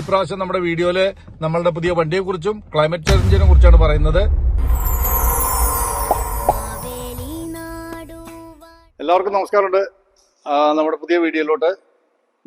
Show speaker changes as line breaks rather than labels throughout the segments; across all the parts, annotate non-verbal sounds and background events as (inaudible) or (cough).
ഇപ്രാവശ്യം നമ്മുടെ വീഡിയോയിൽ നമ്മളുടെ പുതിയ വണ്ടിയെ കുറിച്ചും ക്ലൈമറ്റ് ചേഞ്ചിനെ കുറിച്ചാണ് പറയുന്നത്. എല്ലാവർക്കും നമസ്കാരമുണ്ട്. നമ്മുടെ പുതിയ വീഡിയോയിലോട്ട്.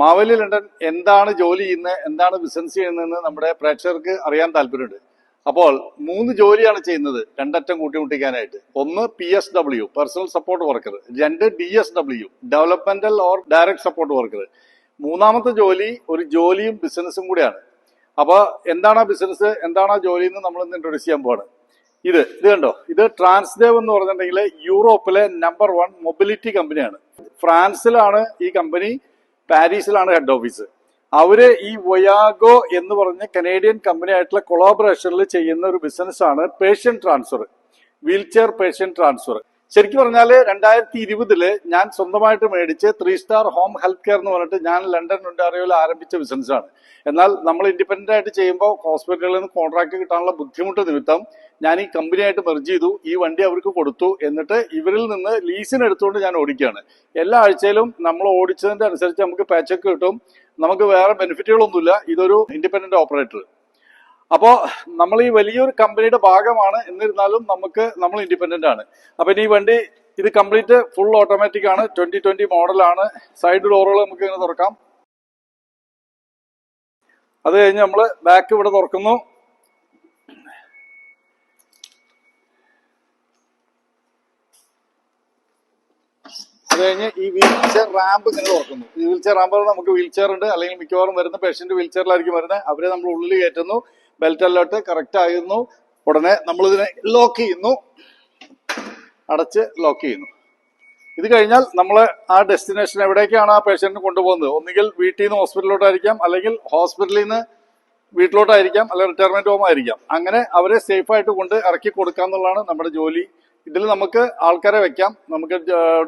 മാവേലി ലണ്ടൻ എന്താണ് ജോലി ചെയ്യുന്നത് എന്താണ് ബിസിനസ് ചെയ്യുന്നതെന്ന് നമ്മുടെ പ്രേക്ഷകർക്ക് അറിയാൻ താല്പര്യമുണ്ട്. അപ്പോൾ മൂന്ന് ജോലിയാണ് ചെയ്യുന്നത് രണ്ടറ്റം കൂട്ടിമുട്ടിക്കാനായിട്ട്. ഒന്ന് P S W personal support worker രണ്ട് D S W developmental or direct support worker മൂന്നാമത്തെ ജോലി ഒരു ജോലിയും ബിസിനസ്സും കൂടിയാണ്. അപ്പൊ എന്താണ് ആ ബിസിനസ് എന്താണ് ആ ജോലി എന്ന് നമ്മൾ ഇന്ന് ഇൻട്രൊഡ്യൂസ് ചെയ്യാൻ പോവാണ്. ഇത് ഇത് കണ്ടോ? ഇത് ട്രാൻസ്ദേവ് എന്ന് പറഞ്ഞിട്ടുണ്ടെങ്കിൽ യൂറോപ്പിലെ നമ്പർ വൺ മൊബിലിറ്റി കമ്പനിയാണ് ഫ്രാൻസിലാണ് ഈ കമ്പനി പാരീസിലാണ് ഹെഡ് ഓഫീസ് അവർ ഈ വയാഗോ എന്ന് പറഞ്ഞ കനേഡിയൻ കമ്പനി ആയിട്ടുള്ള കൊളാബറേഷനിൽ ചെയ്യുന്ന ഒരു ബിസിനസ് ആണ് patient transfer wheelchair patient transfer ശരിക്കും പറഞ്ഞാൽ രണ്ടായിരത്തി ഇരുപതിൽ ഞാൻ സ്വന്തമായിട്ട് മേടിച്ച് three star home health care എന്ന് പറഞ്ഞിട്ട് ഞാൻ ലണ്ടൻ ഒണ്ടാറിയോയിൽ ആരംഭിച്ച ബിസിനസ് ആണ്. എന്നാൽ നമ്മൾ ഇൻഡിപെൻഡന്റ് ആയിട്ട് ചെയ്യുമ്പോൾ ഹോസ്പിറ്റലിൽ നിന്ന് കോൺട്രാക്ട് കിട്ടാനുള്ള ബുദ്ധിമുട്ട് നിമിത്തം ഞാൻ ഈ കമ്പനിയായിട്ട് മെർജ് ചെയ്തു ഈ വണ്ടി അവർക്ക് കൊടുത്തു എന്നിട്ട് ഇവരിൽ നിന്ന് ലീസിന് എടുത്തുകൊണ്ട് ഞാൻ ഓടിക്കുകയാണ്. എല്ലാ ആഴ്ചയിലും നമ്മൾ ഓടിച്ചതിന്റെ അനുസരിച്ച് നമുക്ക് പാച്ചൊക്കെ കിട്ടും. നമുക്ക് വേറെ ബെനിഫിറ്റുകളൊന്നുമില്ല ഇതൊരു ഇൻഡിപെൻഡന്റ് ഓപ്പറേറ്റർ അപ്പോ നമ്മൾ ഈ വലിയൊരു കമ്പനിയുടെ ഭാഗമാണ്. എന്നിരുന്നാലും നമുക്ക് നമ്മൾ ഇൻഡിപെൻഡന്റ് ആണ്. അപ്പൊ ഇനി ഈ വണ്ടി ഇത് കംപ്ലീറ്റ് ഫുൾ ഓട്ടോമാറ്റിക് ആണ്. ട്വന്റി ട്വന്റി മോഡലാണ് സൈഡ് ഡോറുകൾ നമുക്ക് ഇങ്ങനെ തുറക്കാം. അത് കഴിഞ്ഞ് നമ്മൾ ബാക്ക് ഇവിടെ തുറക്കുന്നു. അത് കഴിഞ്ഞ് ഈ വീൽ ചെയർ റാമ്പ് ഇങ്ങനെ തുറക്കുന്നു. ഈ വീൽ ചെയർ റാമ്പ് നമുക്ക് വീൽ ചെയർ ഉണ്ട്. അല്ലെങ്കിൽ മിക്കവാറും വരുന്ന പേഷ്യന്റ് വീൽ ചെയറിലായിരിക്കും വരുന്നത്. അവരെ നമ്മൾ ഉള്ളിൽ കയറ്റുന്നു. ബെൽറ്റ് അലേർട്ട് കറക്റ്റ് ആയിരുന്നു. ഉടനെ നമ്മൾ ഇതിനെ ലോക്ക് ചെയ്യുന്നു. അടച്ച് ലോക്ക് ചെയ്യുന്നു. ഇത് കഴിഞ്ഞാൽ നമ്മൾ ആ ഡെസ്റ്റിനേഷൻ എവിടേക്കാണ് ആ പേഷ്യന്റിന് കൊണ്ടുപോകുന്നത്? ഒന്നുകിൽ വീട്ടിൽ നിന്ന് ഹോസ്പിറ്റലിലോട്ടായിരിക്കാം അല്ലെങ്കിൽ ഹോസ്പിറ്റലിൽ നിന്ന് വീട്ടിലോട്ടായിരിക്കാം അല്ലെങ്കിൽ റിട്ടയർമെന്റ് ഹോം ആയിരിക്കാം. അങ്ങനെ അവരെ സേഫ് ആയിട്ട് കൊണ്ട് ഇറക്കി കൊടുക്കുക എന്നുള്ളതാണ് നമ്മുടെ ജോലി. ഇതിൽ നമുക്ക് ആൾക്കാരെ വെക്കാം. നമുക്ക്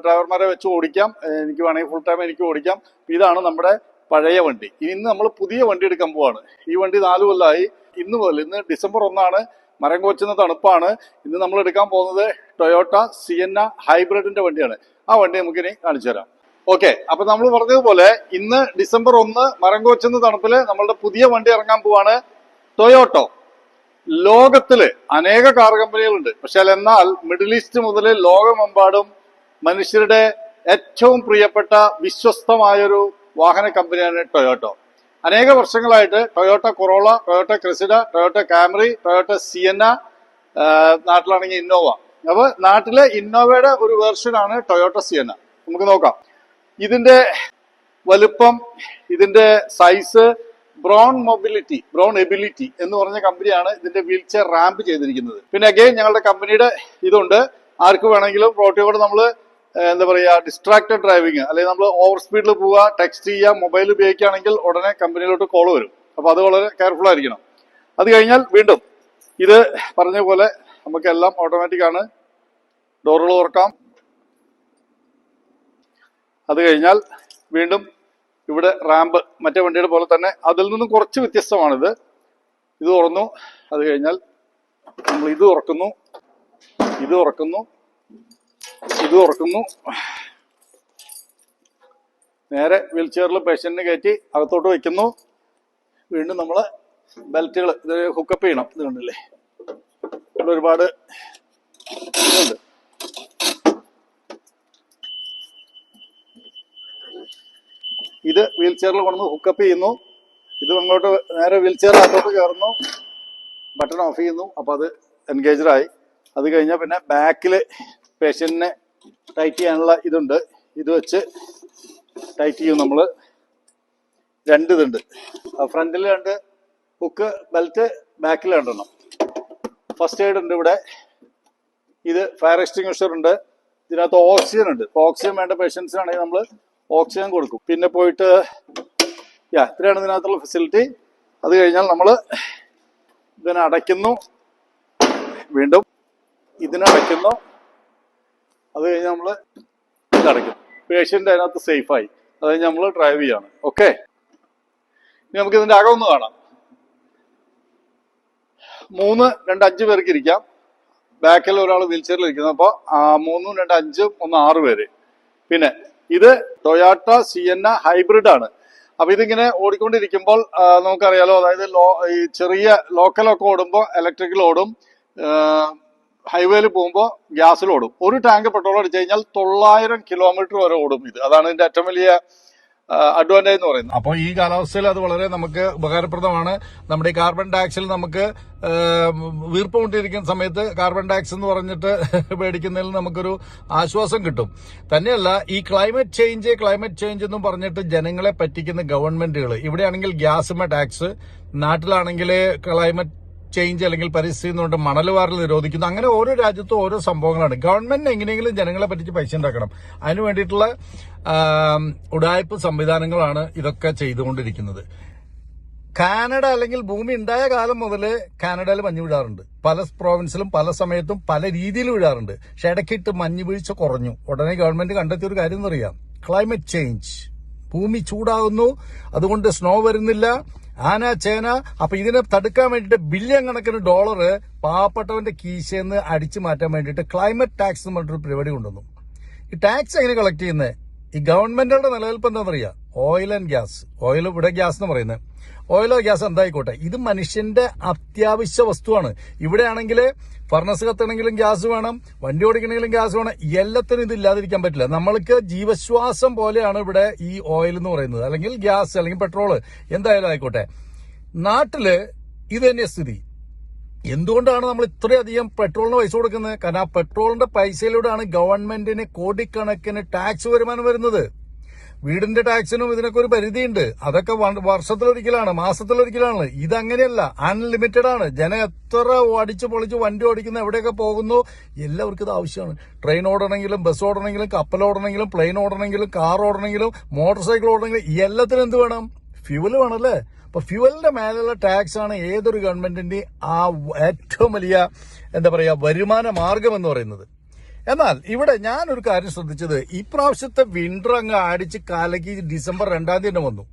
ഡ്രൈവർമാരെ വെച്ച് ഓടിക്കാം. എനിക്ക് വേണമെങ്കിൽ ഫുൾ ടൈം എനിക്ക് ഓടിക്കാം. ഇതാണ് നമ്മുടെ പഴയ വണ്ടി. ഇന്ന് നമ്മൾ പുതിയ വണ്ടി എടുക്കാൻ പോവാണ്. ഈ വണ്ടി നാലു കൊല്ലമായി ഇന്ന് മുതൽ ഇന്ന് ഡിസംബർ ഒന്നാണ്. മരം കോച്ചുന്ന തണുപ്പാണ്. ഇന്ന് നമ്മൾ എടുക്കാൻ പോകുന്നത് ടൊയോട്ട സിയന്ന ഹൈബ്രിഡിന്റെ വണ്ടിയാണ്. ആ വണ്ടി നമുക്കിനി കാണിച്ചു തരാം. ഓക്കെ അപ്പൊ നമ്മൾ പറഞ്ഞതുപോലെ ഇന്ന് ഡിസംബർ ഒന്ന് മരം കോച്ചുന്ന തണുപ്പിൽ നമ്മളുടെ പുതിയ വണ്ടി ഇറങ്ങാൻ പോവാണ് ടൊയോട്ടോ. ലോകത്തിൽ അനേക കാർ കമ്പനികളുണ്ട് പക്ഷെ എന്നാൽ മിഡിൽ ഈസ്റ്റ് മുതൽ ലോകമെമ്പാടും മനുഷ്യരുടെ ഏറ്റവും പ്രിയപ്പെട്ട വിശ്വസ്തമായൊരു വാഹന കമ്പനിയാണ് ടൊയോട്ടോ. അനേക വർഷങ്ങളായിട്ട് Toyota Corolla Toyota Cressida Toyota Camry Toyota Sienna നാട്ടിലാണെങ്കിൽ Innova. അപ്പൊ നാട്ടിലെ ഇന്നോവയുടെ ഒരു വേർഷനാണ് ടൊയോട്ട സിയന്ന. നമുക്ക് നോക്കാം. ഇതിന്റെ വലുപ്പം ഇതിന്റെ size Braun mobility Braun ability എന്ന് പറഞ്ഞ കമ്പനിയാണ് ഇതിന്റെ വീൽ ചെയർ റാമ്പ് ചെയ്തിരിക്കുന്നത്. പിന്നെ അഗെയിൻ ഞങ്ങളുടെ കമ്പനിയുടെ ഇതുണ്ട്. ആർക്ക് വേണമെങ്കിലും റോട്ടിയോട് നമ്മൾ എന്താ പറയുക ഡിസ്ട്രാക്റ്റഡ് ഡ്രൈവിങ് അല്ലെങ്കിൽ നമ്മൾ ഓവർ സ്പീഡിൽ പോവുക ടെക്സ്റ്റ് ചെയ്യുക മൊബൈൽ ഉപയോഗിക്കുകയാണെങ്കിൽ ഉടനെ കമ്പനിയിലോട്ട് കോൾ വരും. അപ്പോൾ അത് വളരെ കെയർഫുൾ ആയിരിക്കണം. അത് കഴിഞ്ഞാൽ വീണ്ടും ഇത് പറഞ്ഞ പോലെ നമുക്കെല്ലാം ഓട്ടോമാറ്റിക് ആണ്. ഡോറുകൾ തുറക്കാം. അത് കഴിഞ്ഞാൽ വീണ്ടും ഇവിടെ റാമ്പ് മറ്റേ വണ്ടിയുടെ പോലെ തന്നെ അതിൽ നിന്നും കുറച്ച് വ്യത്യസ്തമാണിത്. ഇത് തുറന്നു. അത് കഴിഞ്ഞാൽ നമ്മൾ ഇത് തുറക്കുന്നു. ഇത് തുറക്കുന്നു. ഇത് തുറക്കുന്നു നേരെ വീൽ ചെയറിൽ പേഷ്യന്റിനെ കയറ്റി അകത്തോട്ട് വെക്കുന്നു വീണ്ടും നമ്മൾ ബെൽറ്റുകൾ ഇത് ഹുക്കപ്പ് ചെയ്യണം. ഇത് കണ്ടില്ലേ? ഇവിടെ ഒരുപാട് ഇത് വീൽ ചെയറിൽ കൊണ്ടുവന്ന് ഹുക്കപ്പ് ചെയ്യുന്നു. ഇത് അങ്ങോട്ട് നേരെ വീൽ ചെയർ അകത്തോട്ട് കയറുന്നു. ബട്ടൺ ഓഫ് ചെയ്യുന്നു. അപ്പോൾ അത് എൻഗേജഡ് ആയി. അത് കഴിഞ്ഞാൽ പിന്നെ ബാക്കിൽ പേഷ്യന്റിനെ ടൈറ്റ് ചെയ്യാനുള്ള ഇതുണ്ട്. ഇത് വെച്ച് ടൈറ്റ് ചെയ്യും നമ്മൾ രണ്ട് ഇതുണ്ട്. ഫ്രണ്ടിൽ രണ്ട് ഹുക്ക് ബെൽറ്റ് ബാക്കിൽ രണ്ടെണ്ണം. ഫസ്റ്റ് എയ്ഡ് ഉണ്ട് ഇവിടെ. ഇത് ഫയർ എക്സ്റ്റിങ്വിഷർ ഉണ്ട്. ഇതിനകത്ത് ഓക്സിജൻ ഉണ്ട്. ഓക്സിജൻ വേണ്ട പേഷ്യൻസിനാണെങ്കിൽ നമ്മൾ ഓക്സിജൻ കൊടുക്കും. പിന്നെ പോയിട്ട് യാ ഇത്രയാണ് ഇതിനകത്തുള്ള ഫെസിലിറ്റി അത് കഴിഞ്ഞാൽ നമ്മൾ ഇതിനെ അടയ്ക്കുന്നു. വീണ്ടും ഇതിനെ അടയ്ക്കുന്നു. അത് കഴിഞ്ഞ് നമ്മൾ ഇതടയ്ക്കും. പേഷ്യന്റ് അതിനകത്ത് സേഫായി അത് കഴിഞ്ഞ് നമ്മൾ ഡ്രൈവ് ചെയ്യാണ്. ഓക്കെ ഇനി നമുക്ക് ഇതിന്റെ അകം ഒന്ന് കാണാം. മൂന്ന് രണ്ട് അഞ്ച് പേർക്ക് ഇരിക്കാം. ബാക്കിൽ ഒരാൾ വീൽ ചെയറിൽ ഇരിക്കുന്നത് അപ്പോൾ മൂന്നും രണ്ട് അഞ്ചും ഒന്ന് ആറ് പേര്. പിന്നെ ഇത് ടൊയാട്ട സി എൻ ഹൈബ്രിഡ് ആണ്.
അപ്പൊ ഇതിങ്ങനെ ഓടിക്കൊണ്ടിരിക്കുമ്പോൾ നമുക്കറിയാലോ അതായത് ലോ ചെറിയ ലോക്കലൊക്കെ ഓടുമ്പോൾ ഇലക്ട്രിക്കൽ ഓടും ഹൈവേയിൽ പോകുമ്പോൾ ഗ്യാസിൽ ഓടും. ഒരു ടാങ്ക് പെട്രോൾ അടിച്ചു കഴിഞ്ഞാൽ തൊള്ളായിരം കിലോമീറ്റർ വരെ ഓടും ഇത്. അതാണ് ഇതിന്റെ ഏറ്റവും വലിയ അഡ്വാന്റേജ് എന്ന് പറയുന്നത്. അപ്പോൾ ഈ കാലാവസ്ഥയിൽ അത് വളരെ നമുക്ക് ഉപകാരപ്രദമാണ്. നമ്മുടെ ഈ കാർബൺ ടാക്സിൽ നമുക്ക് വീർപ്പ് കൊണ്ടിരിക്കുന്ന സമയത്ത് കാർബൺ ടാക്സ് എന്ന് പറഞ്ഞിട്ട് (laughs) മേടിക്കുന്നതിൽ നമുക്കൊരു ആശ്വാസം കിട്ടും. തന്നെയല്ല ഈ ക്ലൈമറ്റ് ചേഞ്ച് ക്ലൈമറ്റ് ചേഞ്ച് എന്നും പറഞ്ഞിട്ട് ജനങ്ങളെ പറ്റിക്കുന്ന ഗവൺമെന്റുകൾ ഇവിടെയാണെങ്കിൽ ഗ്യാസുമ ടാക്സ് നാട്ടിലാണെങ്കിൽ ക്ലൈമറ്റ് ചേഞ്ച് അല്ലെങ്കിൽ പരിസ്ഥിതി എന്നുകൊണ്ട് മണൽ വാറൽ നിരോധിക്കുന്നു. അങ്ങനെ ഓരോ രാജ്യത്തും ഓരോ സംഭവങ്ങളാണ്. ഗവൺമെന്റിന് എങ്ങനെയെങ്കിലും ജനങ്ങളെ പറ്റിച്ച് പൈസ ഉണ്ടാക്കണം. അതിന് വേണ്ടിയിട്ടുള്ള ഉടായ്പ സംവിധാനങ്ങളാണ് ഇതൊക്കെ ചെയ്തുകൊണ്ടിരിക്കുന്നത്. കാനഡ അല്ലെങ്കിൽ ഭൂമി ഉണ്ടായ കാലം മുതൽ കാനഡയിൽ മഞ്ഞ് വീഴാറുണ്ട്. പല പ്രോവിൻസിലും പല സമയത്തും പല രീതിയിൽ വീഴാറുണ്ട്. പക്ഷെ ഇടയ്ക്കിട്ട് മഞ്ഞ് വീഴ്ച കുറഞ്ഞു. ഉടനെ ഗവൺമെന്റ് കണ്ടെത്തിയ ഒരു കാര്യം എന്നറിയാം. ക്ലൈമറ്റ് ചേഞ്ച് ഭൂമി ചൂടാകുന്നു. അതുകൊണ്ട് സ്നോ വരുന്നില്ല. ആന ചേന അപ്പൊ ഇതിനെ തടുക്കാൻ വേണ്ടിയിട്ട് ബില്യൺ കണക്കിന് ഡോളർ പാവപ്പെട്ടവന്റെ കീശയിൽ അടിച്ചു മാറ്റാൻ വേണ്ടിയിട്ട് ക്ലൈമറ്റ് ടാക്സ് എന്ന് പറഞ്ഞിട്ടൊരു പരിപാടി കൊണ്ടുവന്നു. ഈ ടാക്സ് എങ്ങനെ കളക്ട് ചെയ്യുന്നത് ഈ ഗവൺമെന്റുകളുടെ നിലനിൽപ്പ് എന്താണെന്നറിയാം ഓയിൽ ആൻഡ് ഗ്യാസ്. ഓയിൽ ഇവിടെ ഗ്യാസ് എന്ന് പറയുന്നത് ഓയിലോ ഗ്യാസ് എന്തായിക്കോട്ടെ. ഇത് മനുഷ്യന്റെ അത്യാവശ്യ വസ്തുവാണ്. ഇവിടെയാണെങ്കിൽ ഫർണസ് കത്തണമെങ്കിലും ഗ്യാസ് വേണം വണ്ടി ഓടിക്കണമെങ്കിലും ഗ്യാസ് വേണം. എല്ലാത്തിനും ഇത് ഇല്ലാതിരിക്കാൻ പറ്റില്ല. നമ്മൾക്ക് ജീവശ്വാസം പോലെയാണ് ഇവിടെ ഈ ഓയിൽ എന്ന് പറയുന്നത്. അല്ലെങ്കിൽ ഗ്യാസ് അല്ലെങ്കിൽ പെട്രോൾ. എന്തായാലും ആയിക്കോട്ടെ. നാട്ടിൽ ഇത് തന്നെ സ്ഥിതി. എന്തുകൊണ്ടാണ് നമ്മൾ ഇത്രയധികം പെട്രോളിന് പൈസ കൊടുക്കുന്നത്? കാരണം ആ പെട്രോളിന്റെ പൈസയിലൂടെയാണ് ഗവൺമെന്റിന് കോടിക്കണക്കിന് ടാക്സ് വരുമാനം വരുന്നത്. വീടിന്റെ ടാക്സിനും ഇതിനൊക്കെ ഒരു പരിധിയുണ്ട്. അതൊക്കെ വർഷത്തിലൊരിക്കലാണ് മാസത്തിലൊരിക്കലാണ്. ഇതങ്ങനെയല്ല അൺലിമിറ്റഡ് ആണ്. ജനം എത്ര അടിച്ചു പൊളിച്ച് വണ്ടി ഓടിക്കുന്ന എവിടെയൊക്കെ പോകുന്നു? എല്ലാവർക്കും ഇത് ആവശ്യമാണ്. ട്രെയിൻ ഓടണമെങ്കിലും ബസ് ഓടണമെങ്കിലും കപ്പൽ ഓടണമെങ്കിലും പ്ലെയിൻ ഓടണമെങ്കിലും കാർ ഓടണമെങ്കിലും മോട്ടോർ സൈക്കിൾ ഓടണമെങ്കിലും എല്ലാത്തിനും എന്ത് വേണം? ഫ്യൂവൽ വേണമല്ലേ അപ്പൊ ഫ്യൂവലിന്റെ മേലുള്ള ടാക്സ് ആണ് ഏതൊരു ഗവൺമെന്റിന്റെ ആ ഏറ്റവും വലിയ എന്താ പറയുക വരുമാന മാർഗം എന്ന് പറയുന്നത്. എന്നാൽ ഇവിടെ ഞാൻ ഒരു കാര്യം ശ്രദ്ധിച്ചത്. ഇപ്രാവശ്യത്തെ വിന്റർ അങ്ങ് അടിച്ച് കാലയ്ക്ക് ഡിസംബർ രണ്ടാം തീയതി വന്നു.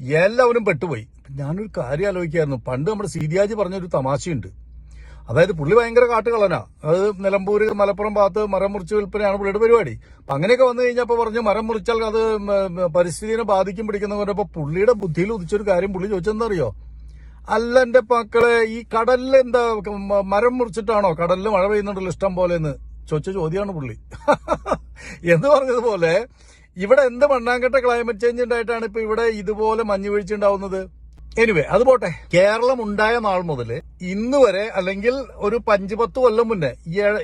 എല്ലാവരും പെട്ടുപോയി. ഞാനൊരു കാര്യം ആലോചിക്കായിരുന്നു പണ്ട് നമ്മുടെ സീരിയാജി പറഞ്ഞൊരു തമാശയുണ്ട്. അതായത് പുള്ളി ഭയങ്കര കാട്ടുകളനാ അത് നിലമ്പൂര് മലപ്പുറം ഭാഗത്ത് മരം മുറിച്ച് വിൽപ്പനയാണ് പുള്ളിയുടെ പരിപാടി. അപ്പൊ അങ്ങനെയൊക്കെ വന്നു കഴിഞ്ഞപ്പോൾ പറഞ്ഞു മരം മുറിച്ചാൽ അത് പരിസ്ഥിതിനെ ബാധിക്കും പിടിക്കുന്ന പുള്ളിയുടെ ബുദ്ധിയിൽ ഉദിച്ചൊരു കാര്യം പുള്ളി ചോദിച്ചെന്താ അറിയോ അല്ല എന്റെ മക്കളെ ഈ കടലിൽ എന്താ മരം മുറിച്ചിട്ടാണോ? കടലിൽ മഴ പെയ്യുന്നുണ്ടല്ലോ ഇഷ്ടം പോലെ എന്ന് ചോദിച്ച ചോദ്യമാണ് പുള്ളി. (laughs) എന്ന് പറഞ്ഞതുപോലെ ഇവിടെ എന്ത് മണ്ണാങ്കട്ട ക്ലൈമറ്റ് ചേഞ്ച് ഉണ്ടായിട്ടാണ് ഇപ്പൊ ഇവിടെ ഇതുപോലെ മഞ്ഞുവീഴ്ച ഉണ്ടാവുന്നത്? എനിവേ അത് പോട്ടെ. കേരളം ഉണ്ടായ നാൾ മുതൽ ഇന്ന് വരെ അല്ലെങ്കിൽ ഒരു പഞ്ച് പത്ത് കൊല്ലം മുന്നേ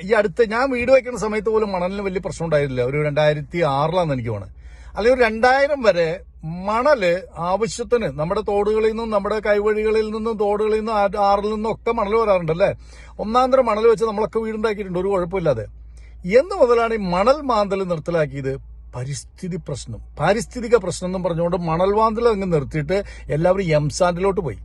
ഈ അടുത്ത ഞാൻ വീട് വയ്ക്കുന്ന സമയത്ത് പോലും മണലിന് വലിയ പ്രശ്നം ഉണ്ടായിരുന്നില്ല ഒരു രണ്ടായിരത്തി ആറിലാന്ന് എനിക്ക് തോന്നുന്നത് അല്ലെങ്കിൽ ഒരു രണ്ടായിരം വരെ മണൽ ആവശ്യത്തിന് നമ്മുടെ തോടുകളിൽ നിന്നും നമ്മുടെ കൈവഴികളിൽ നിന്നും തോടുകളിൽ നിന്നും ആറിൽ നിന്നും ഒക്കെ മണൽ വരാറുണ്ട് അല്ലേ ഒന്നാം തരം മണൽ വെച്ച് നമ്മളൊക്കെ വീടുണ്ടാക്കിയിട്ടുണ്ട്. ഒരു കുഴപ്പമില്ലാതെ. എന്ന് മുതലാണ് ഈ മണൽ മാന്തൽ നിർത്തലാക്കിയത്. പരിസ്ഥിതി പ്രശ്നം പാരിസ്ഥിതിക പ്രശ്നം എന്നും പറഞ്ഞുകൊണ്ട് മണൽ മാന്തൽ അങ്ങ് നിർത്തിയിട്ട് എല്ലാവരും എംസാൻഡിലോട്ട് പോയി.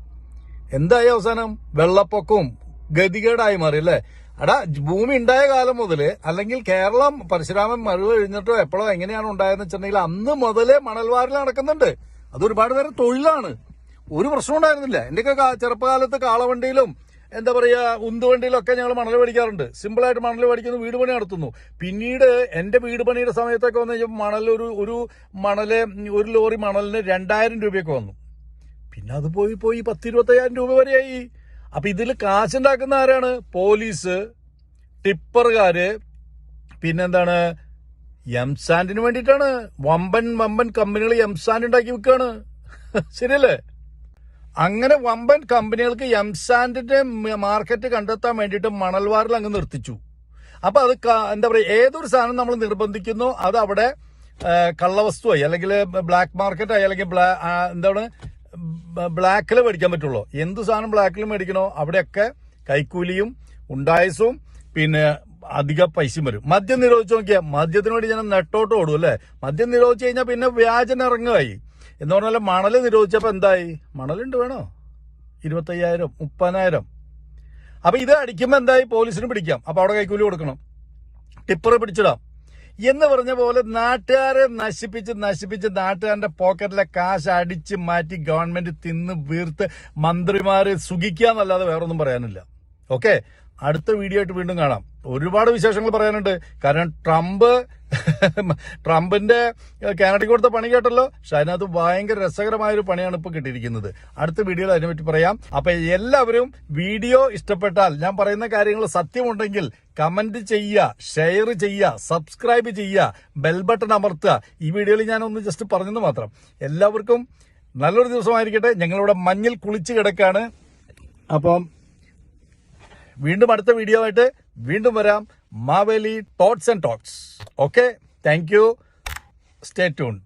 എന്തായി അവസാനം? വെള്ളപ്പൊക്കവും ഗതികേടായി മാറി അല്ലേ? അടാ ഭൂമി ഉണ്ടായ കാലം മുതൽ അല്ലെങ്കിൽ കേരളം പരശുരാമൻ മഴ കഴിഞ്ഞിട്ടോ എപ്പോഴോ എങ്ങനെയാണ് ഉണ്ടായതെന്ന് വെച്ചിട്ടുണ്ടെങ്കിൽ അന്ന് മുതലേ മണൽവാരിൽ നടക്കുന്നുണ്ട്. അത് ഒരുപാട് പേര് തൊഴിലാണ്. ഒരു പ്രശ്നം ഉണ്ടായിരുന്നില്ല. എന്റെയൊക്കെ ചെറുപ്പകാലത്ത് കാളവണ്ടിയിലും എന്താ പറയുക ഉന്തുവണ്ടിയിലൊക്കെ ഞങ്ങൾ മണൽ മേടിക്കാറുണ്ട്. സിമ്പിളായിട്ട് മണൽ മേടിക്കുന്നു വീട് പണി നടത്തുന്നു. പിന്നീട് എന്റെ വീട് പണിയുടെ സമയത്തൊക്കെ വന്നു കഴിഞ്ഞാൽ മണൽ ഒരു ഒരു മണൽ ഒരു ലോറി മണലിന് രണ്ടായിരം രൂപയൊക്കെ വന്നു. പിന്നെ അത് പോയി പോയി പത്ത് ഇരുപത്തയ്യായിരം രൂപ വരെയായി. അപ്പം ഇതിൽ കാശുണ്ടാക്കുന്ന ആരാണ്? പോലീസ് ടിപ്പറുകാർ പിന്നെന്താണ്? എംസാൻഡിന് വേണ്ടിയിട്ടാണ്. വമ്പൻ വമ്പൻ കമ്പനികൾ എംസാൻഡ് ഉണ്ടാക്കി വിൽക്കുകയാണ് ശരിയല്ലേ? അങ്ങനെ വമ്പൻ കമ്പനികൾക്ക് എംസാൻഡിന്റെ മാർക്കറ്റ് കണ്ടെത്താൻ വേണ്ടിയിട്ട് മണൽവാറിൽ അങ്ങ് നിർത്തിച്ചു. അപ്പൊ അത് എന്താ പറയുക ഏതൊരു സാധനം നമ്മൾ നിർബന്ധിക്കുന്നു അത് അവിടെ കള്ളവസ്തുവായി അല്ലെങ്കിൽ ബ്ലാക്ക് മാർക്കറ്റായി അല്ലെങ്കിൽ എന്താണ് ബ്ലാക്കിൽ മേടിക്കാൻ പറ്റുള്ളൂ. എന്ത് സാധനം ബ്ലാക്കിൽ മേടിക്കണോ അവിടെയൊക്കെ കൈക്കൂലിയും ഉണ്ടായസും പിന്നെ അധിക പൈസയും വരും. മദ്യം നിരോധിച്ചു നോക്കിയാൽ മദ്യത്തിന് വേണ്ടി ഞാൻ നെട്ടോട്ട് ഓടും അല്ലേ? മദ്യം നിരോധിച്ചു കഴിഞ്ഞാൽ പിന്നെ വ്യാജന ഇറങ്ങുകയായി. എന്ന് പറഞ്ഞാൽ മണൽ നിരോധിച്ചപ്പോൾ എന്തായി? മണലുണ്ട് വേണോ? ഇരുപത്തയ്യായിരം മുപ്പതിനായിരം. അപ്പൊ ഇത് അടിക്കുമ്പോൾ എന്തായി? പോലീസിന് പിടിക്കാം. അപ്പൊ അവിടെ കൈക്കൂലി കൊടുക്കണം. ടിപ്പർ പിടിച്ചിടാം. എന്ന് പറഞ്ഞ പോലെ നാട്ടുകാരെ നശിപ്പിച്ച് നശിപ്പിച്ച് നാട്ടുകാരന്റെ പോക്കറ്റിലെ കാശ് അടിച്ച് മാറ്റി ഗവൺമെന്റ് തിന്ന് വീർത്ത് മന്ത്രിമാരെ സുഖിക്കുക എന്നല്ലാതെ വേറൊന്നും പറയാനില്ല. ഓക്കെ? അടുത്ത വീഡിയോ ആയിട്ട് വീണ്ടും കാണാം. ഒരുപാട് വിശേഷങ്ങൾ പറയാനുണ്ട്. കാരണം ട്രംപ് ട്രംപിന്റെ കാനഡയ്ക്ക് കൊടുത്ത പണി കേട്ടല്ലോ? പക്ഷെ അതിനകത്ത് ഭയങ്കര രസകരമായ ഒരു പണിയാണ് ഇപ്പൊ കിട്ടിയിരിക്കുന്നത്. അടുത്ത വീഡിയോയിൽ അതിനെപ്പറ്റി പറയാം. അപ്പൊ എല്ലാവരും വീഡിയോ ഇഷ്ടപ്പെട്ടാൽ ഞാൻ പറയുന്ന കാര്യങ്ങൾ സത്യമുണ്ടെങ്കിൽ കമന്റ് ചെയ്യുക ഷെയർ ചെയ്യുക സബ്സ്ക്രൈബ് ചെയ്യുക ബെൽ ബട്ടൺ അമർത്തുക. ഈ വീഡിയോയിൽ ഞാൻ ഒന്ന് ജസ്റ്റ് പറഞ്ഞെന്ന് മാത്രം. എല്ലാവർക്കും നല്ലൊരു ദിവസമായിരിക്കട്ടെ. ഞങ്ങളിവിടെ മഞ്ഞിൽ കുളിച്ച് കിടക്കാണ്. അപ്പം വീണ്ടും അടുത്ത വീഡിയോ ആയിട്ട് വീണ്ടും വരാം. Maveli thoughts and talks okay thank you stay tuned